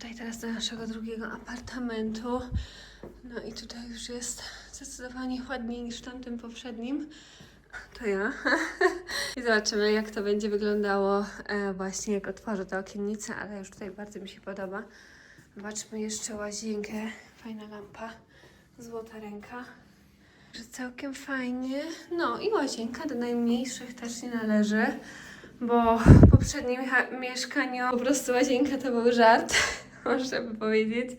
tutaj teraz do naszego drugiego apartamentu. No i tutaj już jest zdecydowanie ładniej niż w tamtym poprzednim. To ja. I zobaczymy, jak to będzie wyglądało e, właśnie, jak otworzę te okiennice, ale już tutaj bardzo mi się podoba. Zobaczmy jeszcze łazienkę. Fajna lampa. Złota ręka. Że całkiem fajnie. No i łazienka do najmniejszych też nie należy, bo w poprzednim mieszkaniu po prostu łazienka to był żart, można by powiedzieć.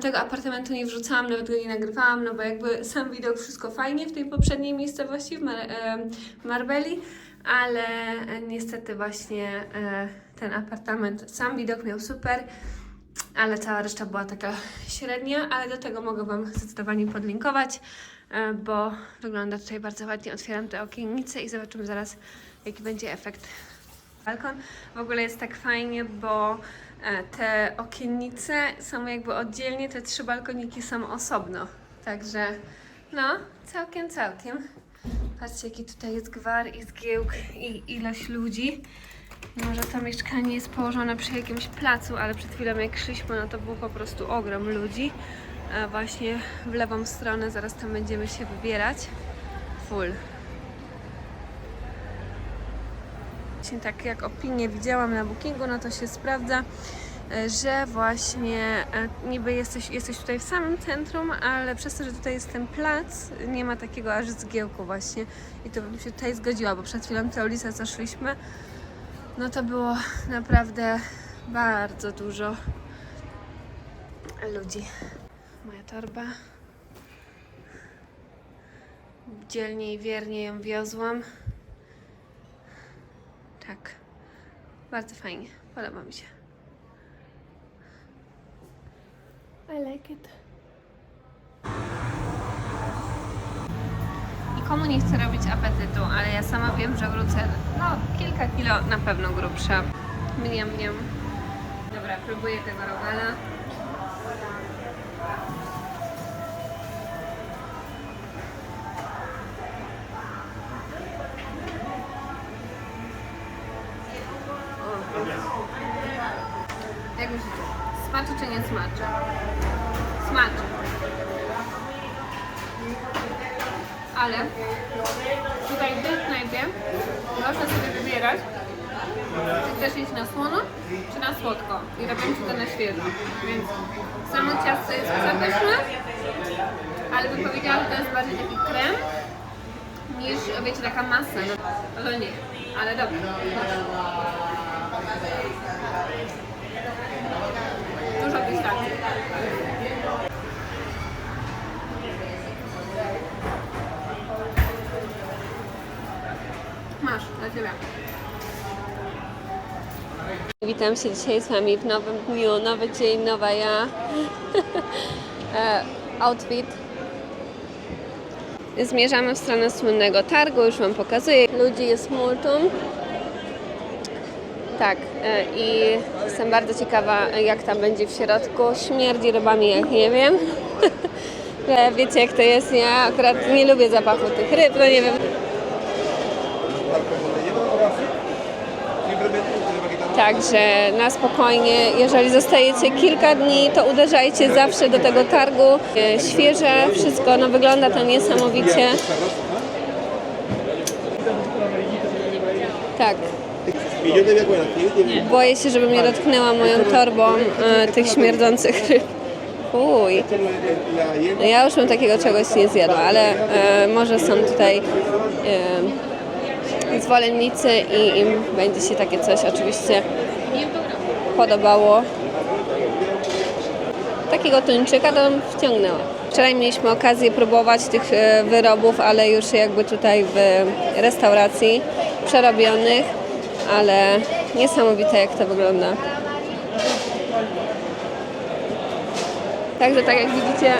Tego apartamentu nie wrzucałam, nawet go nie nagrywałam, no bo jakby sam widok wszystko fajnie w tej poprzedniej miejscowości w, Mar- w Marbeli, ale e, niestety właśnie e, ten apartament, sam widok miał super, ale cała reszta była taka średnia, ale do tego mogę Wam zdecydowanie podlinkować, e, bo wygląda tutaj bardzo ładnie. Otwieram te okiennice i zobaczymy zaraz, jaki będzie efekt. Balkon w ogóle jest tak fajnie, bo e, te okiennice są jakby oddzielnie, te trzy balkoniki są osobno. Także no, całkiem, całkiem. Patrzcie, jaki tutaj jest gwar i zgiełk i ilość ludzi. Może to mieszkanie jest położone przy jakimś placu, ale przed chwilą jak szliśmy, no to był po prostu ogrom ludzi. E, właśnie w lewą stronę, zaraz tam będziemy się wybierać. Full. Właśnie tak jak opinię widziałam na bookingu, no to się sprawdza, e, że właśnie e, niby jesteś, jesteś tutaj w samym centrum, ale przez to, że tutaj jest ten plac, nie ma takiego aż zgiełku właśnie. I to bym się tutaj zgodziła, bo przed chwilą te ulice, co szliśmy, no to było naprawdę bardzo dużo ludzi. Moja torba. Dzielnie i wiernie ją wiozłam. Tak. Bardzo fajnie. Podoba mi się. I like it. Nikomu nie chcę robić apetytu, ale ja sama wiem, że wrócę no kilka kilo na pewno grubsza. Mniam, mniam. Dobra, próbuję tego rogala. Smaczy smaczy? Ale tutaj w tej knajpie można sobie wybierać, czy chcesz iść na słono, czy na słodko. I robią ci to na świeżo. Więc samo ciasto jest przepyszne, ale bym powiedziała, że to jest bardziej taki krem niż, wiecie, taka masa. No, nie, ale dobra. Dużo pistacji. Masz, dla Ciebie. Witam się dzisiaj z Wami w nowym dniu, nowy dzień, nowa ja. E, Outfit. Zmierzamy w stronę słynnego targu, już Wam pokazuję. Ludzi jest multum. Tak, e, i jestem bardzo ciekawa, jak tam będzie w środku. Śmierdzi rybami, jak nie wiem. E, Wiecie, jak to jest, ja akurat nie lubię zapachu tych ryb, no nie wiem. Także na spokojnie, jeżeli zostajecie kilka dni, to uderzajcie zawsze do tego targu. E, Świeże, wszystko, no wygląda to niesamowicie. Tak, boję się, żebym nie dotknęła moją torbą e, tych śmierdzących ryb. Uj. No ja już bym takiego czegoś nie zjadła, ale e, może są tutaj e, zwolennicy i im będzie się takie coś oczywiście podobało. Takiego tuńczyka to wciągnęła. Wczoraj mieliśmy okazję próbować tych e, wyrobów, ale już jakby tutaj w restauracji przerobionych, ale niesamowite jak to wygląda. Także tak jak widzicie,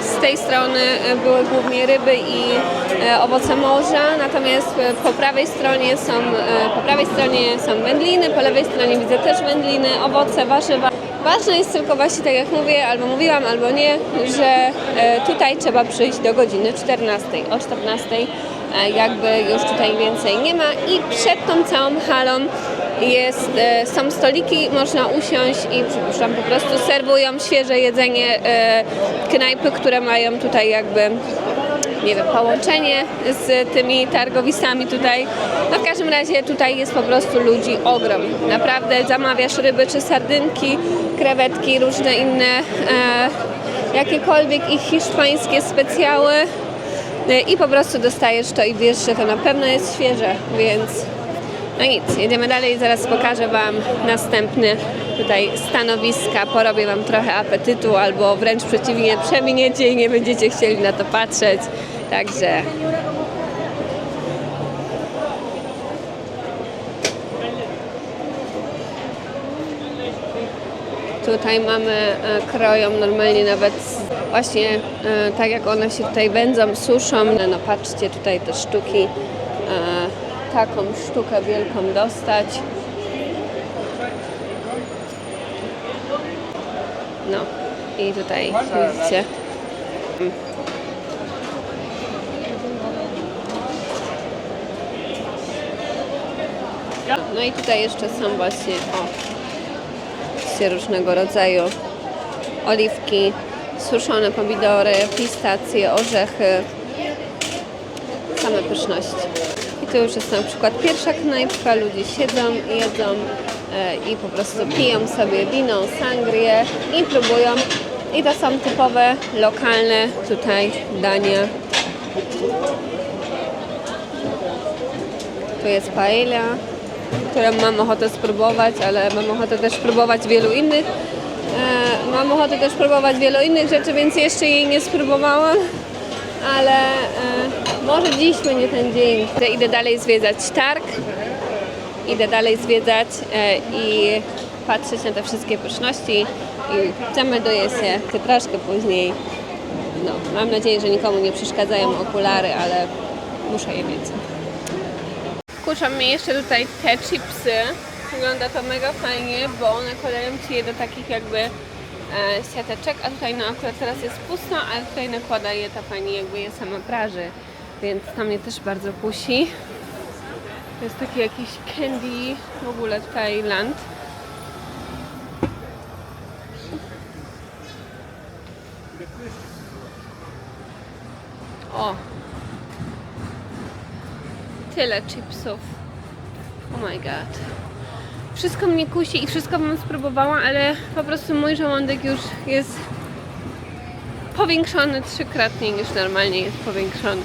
z tej strony e, były głównie ryby i e, owoce morza, natomiast e, po prawej stronie są po prawej stronie są wędliny, po lewej stronie widzę też wędliny, owoce, warzywa. Ważne jest tylko właśnie tak jak mówię, albo mówiłam, albo nie, że tutaj trzeba przyjść do godziny 14. O 14 e, jakby już tutaj więcej nie ma i przed tą całą halą Jest, e, są stoliki, można usiąść i po prostu serwują świeże jedzenie e, knajpy, które mają tutaj jakby nie wiem, połączenie z tymi targowisami tutaj. No w każdym razie tutaj jest po prostu ludzi ogrom. Naprawdę zamawiasz ryby czy sardynki, krewetki, różne inne, e, jakiekolwiek ich hiszpańskie specjały e, i po prostu dostajesz to i wiesz, że to na pewno jest świeże, więc no nic, jedziemy dalej, zaraz pokażę Wam następny tutaj stanowiska, porobię Wam trochę apetytu albo wręcz przeciwnie, przeminiecie i nie będziecie chcieli na to patrzeć, także. Tutaj mamy, e, kroją normalnie nawet właśnie e, tak jak one się tutaj wędzą, suszą. No patrzcie tutaj te sztuki, e, taką sztukę wielką dostać. No i tutaj widzicie. No i tutaj jeszcze są właśnie, o, różnego rodzaju oliwki, suszone pomidory, pistacje, orzechy, same pyszności. Tu już jest na przykład pierwsza knajpka, ludzie siedzą, jedzą e, i po prostu piją sobie wino, sangrię i próbują. I to są typowe, lokalne tutaj dania. Tu jest paella, którą mam ochotę spróbować, ale mam ochotę też próbować wielu innych. E, mam ochotę też próbować wielu innych rzeczy, więc jeszcze jej nie spróbowałam, ale e, może dziś będzie ten dzień. Idę- dalej zwiedzać targ, idę dalej zwiedzać e, i patrzeć na te wszystkie pyszności i chcemy dojeść je troszkę później. No, mam nadzieję, że nikomu nie przeszkadzają okulary, ale muszę je mieć. Kuszą mi jeszcze tutaj te chipsy. Wygląda to mega fajnie, bo one kładają Ci je do takich jakby e, siateczek, a tutaj no akurat teraz jest pusto, a tutaj nakłada je ta pani jakby je sama praży. Więc to mnie też bardzo kusi. To jest taki jakiś candy w ogóle Thailand. O, tyle chipsów. Oh my god. Wszystko mnie kusi i wszystko bym spróbowała, ale po prostu mój żołądek już jest powiększony trzykrotnie niż normalnie jest powiększony.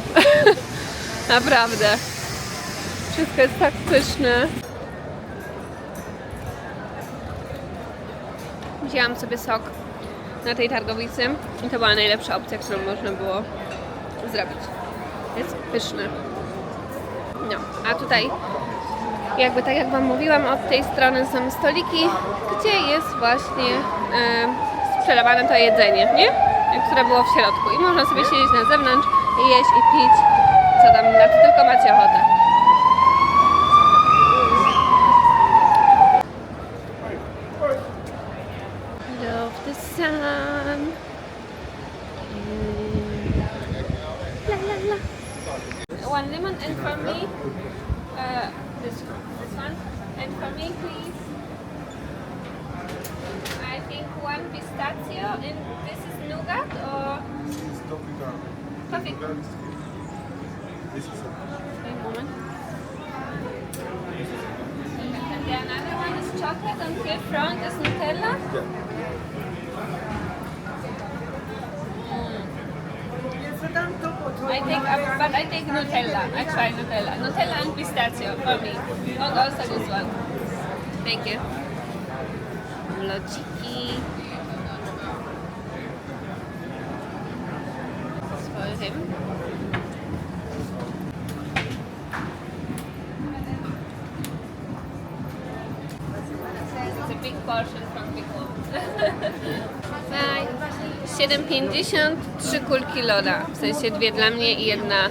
Naprawdę. Wszystko jest tak pyszne. Wzięłam sobie sok na tej targowicy i to była najlepsza opcja, którą można było zrobić. Jest pyszny. No, a tutaj jakby tak jak Wam mówiłam, od tej strony są stoliki, gdzie jest właśnie e, sprzedawane to jedzenie, nie? Które było w środku. I można sobie siedzieć na zewnątrz i jeść i pić, co tam, na to tylko macie ochotę. Love the sun. Mm. La la la. One lemon and for me, uh, this this one, and for me please. I think one pistachio and this is nougat or coffee. Wait a moment. And the another one is chocolate and here front is Nutella. I take, uh, but I take Nutella. I try Nutella. Nutella and pistachio for me. And also this one. Thank you. Lodziki. Him. It's a big portion from Big One. Bye. 7,50, trzy kulki loda. W sensie dwie dla mnie i jedna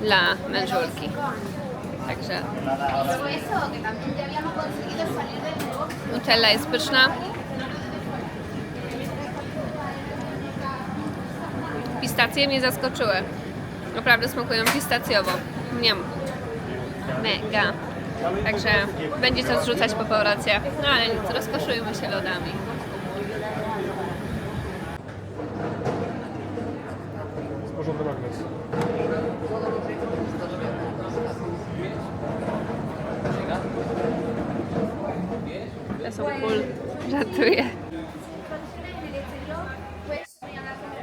dla mężulki. Także. Nutella jest pyszna. Pistacje mnie zaskoczyły. Naprawdę smakują pistacjowo. Nie Mega. Także będzie co zrzucać po powrocie. No ale nic, rozkoszujmy się lodami. Porządny magnes. To są cool. Żartuję. Pues voy a dar con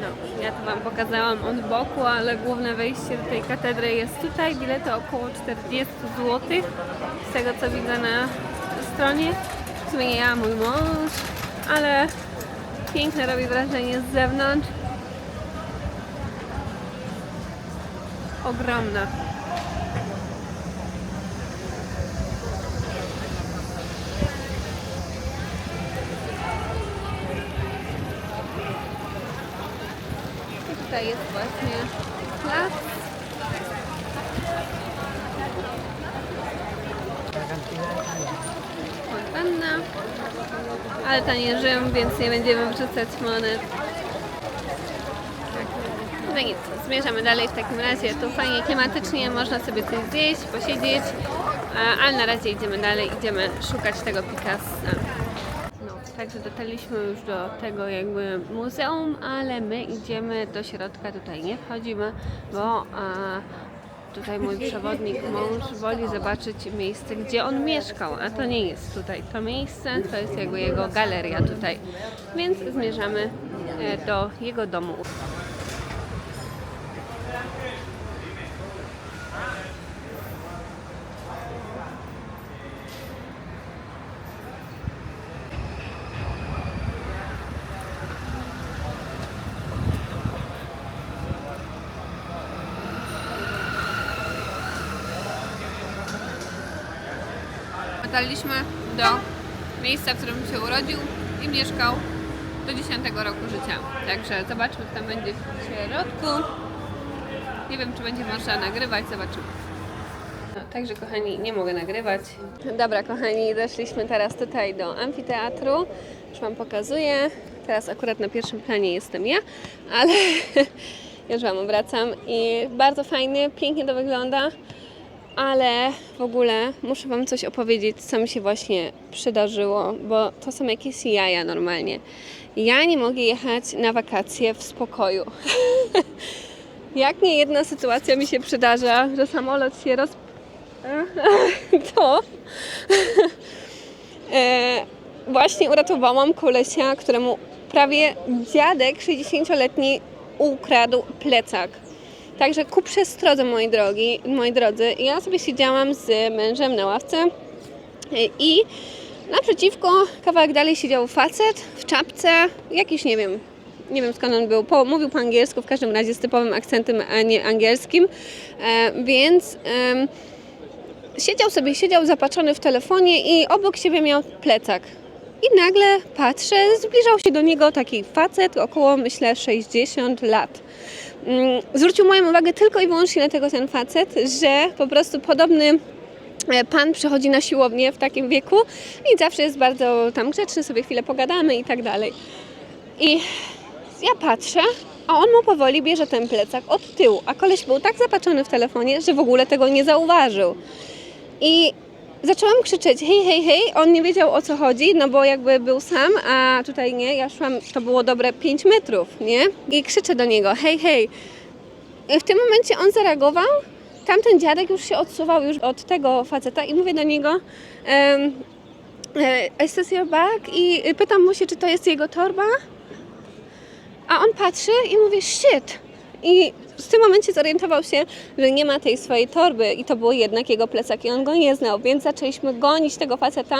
No, ja to Wam pokazałam od boku, ale główne wejście do tej katedry jest tutaj. Bilety około 40 zł. Z tego co widzę na stronie. W sumie nie ja, mój mąż, ale piękne robi wrażenie z zewnątrz. Ogromna. Tutaj jest właśnie plac. Fontanna. Ale to nie Rzym, więc nie będziemy wrzucać monet. Tak. No nic, zmierzamy dalej w takim razie. Tu fajnie klimatycznie, można sobie coś zjeść, posiedzieć, ale na razie idziemy dalej, idziemy szukać tego Picassa. Także dotarliśmy już do tego jakby muzeum, ale my idziemy do środka, tutaj nie wchodzimy, bo tutaj mój przewodnik, mąż woli zobaczyć miejsce, gdzie on mieszkał, a to nie jest tutaj to miejsce, to jest jakby jego galeria tutaj, więc zmierzamy e, do jego domu. Dotarliśmy do miejsca, w którym się urodził i mieszkał do 10 roku życia. Także zobaczmy, co tam będzie w środku. Nie wiem, czy będzie można nagrywać, zobaczymy. No, także kochani, nie mogę nagrywać. Dobra, kochani, doszliśmy teraz tutaj do amfiteatru. Już Wam pokazuję. Teraz akurat na pierwszym planie jestem ja, ale już Wam obracam. I bardzo fajny, pięknie to wygląda ale w ogóle muszę Wam coś opowiedzieć, co mi się właśnie przydarzyło, bo to są jakieś jaja normalnie. Ja nie mogę jechać na wakacje w spokoju. Jak nie jedna sytuacja mi się przydarza, że samolot się roz... to e, właśnie uratowałam kolesia, któremu prawie dziadek 60-letni ukradł plecak. Także ku przestrodze, moi drogi, moi drodzy, ja sobie siedziałam z mężem na ławce i naprzeciwko, kawałek dalej siedział facet w czapce, jakiś, nie wiem, nie wiem skąd on był, po, mówił po angielsku, w każdym razie z typowym akcentem nie angielskim, e, więc em, siedział sobie, siedział zapatrzony w telefonie i obok siebie miał plecak. I nagle patrzę, zbliżał się do niego taki facet, około myślę 60 lat. Mm, Zwrócił moją uwagę tylko i wyłącznie na tego ten facet, że po prostu podobny e, pan przychodzi na siłownię w takim wieku i zawsze jest bardzo tam grzeczny, sobie chwilę pogadamy i tak dalej. I ja patrzę, a on mu powoli bierze ten plecak od tyłu, a koleś był tak zapatrzony w telefonie, że w ogóle tego nie zauważył. I zaczęłam krzyczeć hej, hej, hej, on nie wiedział o co chodzi, no bo jakby był sam, a tutaj nie, ja szłam, to było dobre 5 metrów, nie? I krzyczę do niego hej, hej. I w tym momencie on zareagował, tamten dziadek już się odsuwał już od tego faceta i mówię do niego um, is this your bag? I pytam mu się, czy to jest jego torba? A on patrzy i mówi shit. I w tym momencie zorientował się, że nie ma tej swojej torby i to był jednak jego plecak i on go nie znał, więc zaczęliśmy gonić tego faceta.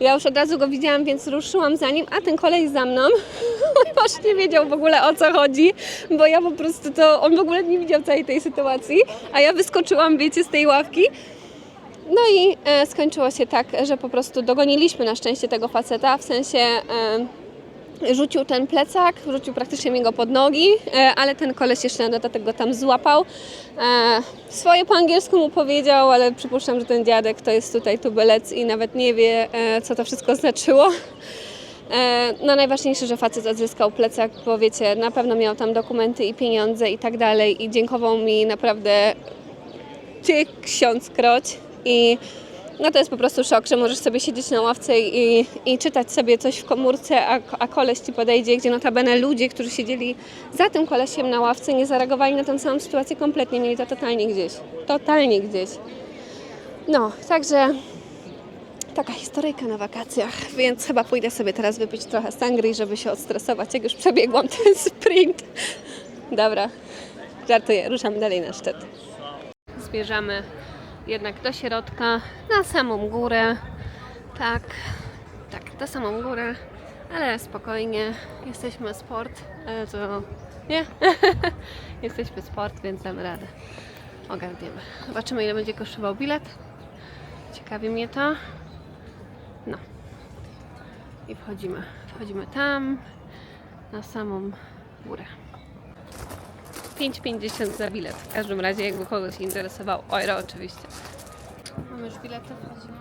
Ja już od razu go widziałam, więc ruszyłam za nim, a ten kolej za mną, ponieważ nie wiedział w ogóle o co chodzi, bo ja po prostu to, on w ogóle nie widział całej tej sytuacji, a ja wyskoczyłam, wiecie, z tej ławki. No i e, skończyło się tak, że po prostu dogoniliśmy na szczęście tego faceta, w sensie e, rzucił ten plecak, rzucił praktycznie mi go pod nogi, e, ale ten koleś jeszcze na dodatek go tam złapał. E, swoje po angielsku mu powiedział, ale przypuszczam, że ten dziadek to jest tutaj tubylec i nawet nie wie, e, co to wszystko znaczyło. No najważniejsze, że facet odzyskał plecak, bo wiecie, na pewno miał tam dokumenty i pieniądze i tak dalej i dziękował mi naprawdę ty ksiądz kroć i no to jest po prostu szok, że możesz sobie siedzieć na ławce i, i czytać sobie coś w komórce, a, a koleś ci podejdzie, gdzie notabene ludzie, którzy siedzieli za tym kolesiem na ławce, nie zareagowali na tę samą sytuację kompletnie, mieli to totalnie gdzieś. Totalnie gdzieś. No, także taka historyjka na wakacjach, więc chyba pójdę sobie teraz wypić trochę sangrii, żeby się odstresować, jak już przebiegłam ten sprint. Dobra, żartuję, ruszam dalej na szczyt. Zmierzamy jednak do środka, na samą górę. Tak, tak, na samą górę, ale spokojnie. Jesteśmy sport, ale to nie. Jesteśmy sport, więc damy radę. Ogarniemy. Zobaczymy, ile będzie kosztował bilet. Ciekawi mnie to. No. I wchodzimy. Wchodzimy tam, na samą górę. 5,50 za bilet. W każdym razie, jakby kogoś interesował. Euro oczywiście. Mamy już bilety, wchodzimy.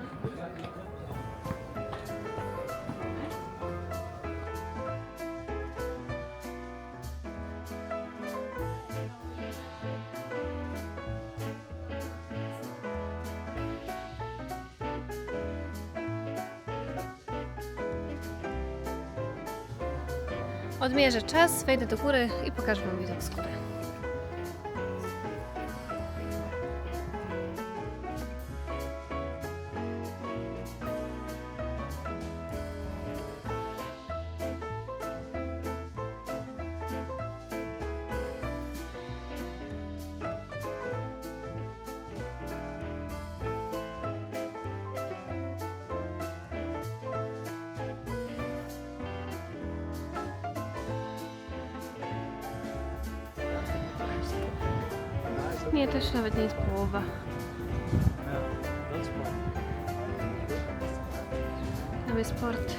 Odmierzę czas, wejdę do góry i pokażę Wam widok z góry. Nie, też nawet nie jest połowa. Tam jest port.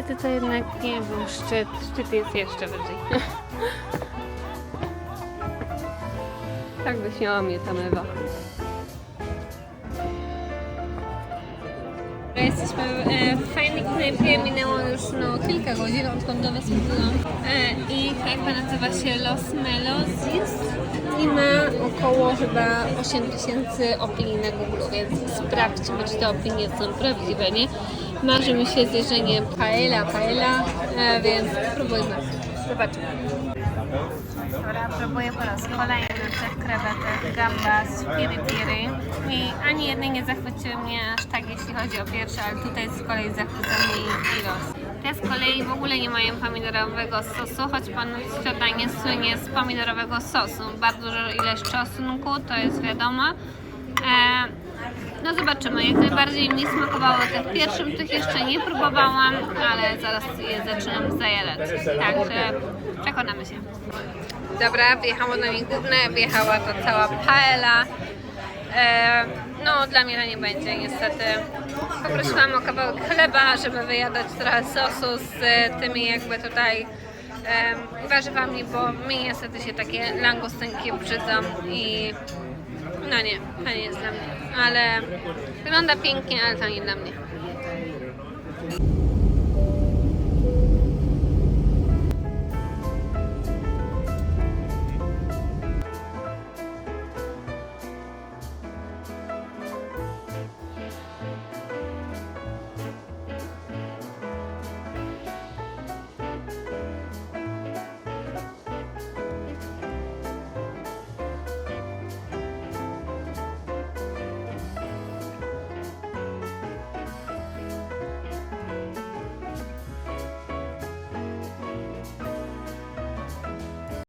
Niestety to jednak nie był szczyt. Szczyt jest jeszcze wyżej. tak wyśmiała mnie ta mewa. Jesteśmy e, w fajnej knajpie, minęło już no, kilka godzin, odkąd do Was mówiłam. E, I knajpa nazywa się Los Melos i ma około chyba 8 tysięcy opinii na Google, więc sprawdźmy, czy te opinie są prawdziwe, nie? Marzy mi się zjeżdżenie paella, paella, e, więc spróbujmy. Zobaczmy. Dobra, próbuję po raz kolejny tych krewetek gambas piri piri i ani jednej nie zachwyciły mnie aż tak jeśli chodzi o pierwsze, ale tutaj z kolei zachwyca mnie ilość. Te z kolei w ogóle nie mają pomidorowego sosu, choć pan śniadanie słynie z pomidorowego sosu. Bardzo duża ilość czosnku, to jest wiadomo. E, no zobaczymy, jak najbardziej mi smakowało tych pierwszym, tych jeszcze nie próbowałam, ale zaraz je zaczynam zajadać. Także przekonamy się. Dobra, wjechało na mi główne, wjechała to cała paella. E, no, dla mnie to nie będzie niestety. Poprosiłam o kawałek chleba, żeby wyjadać trochę sosu z e, tymi jakby tutaj e, warzywami, bo mi niestety się takie langustynki brzydzą i no nie, to nie jest dla mnie ale wygląda pięknie, ale to nie dla mnie.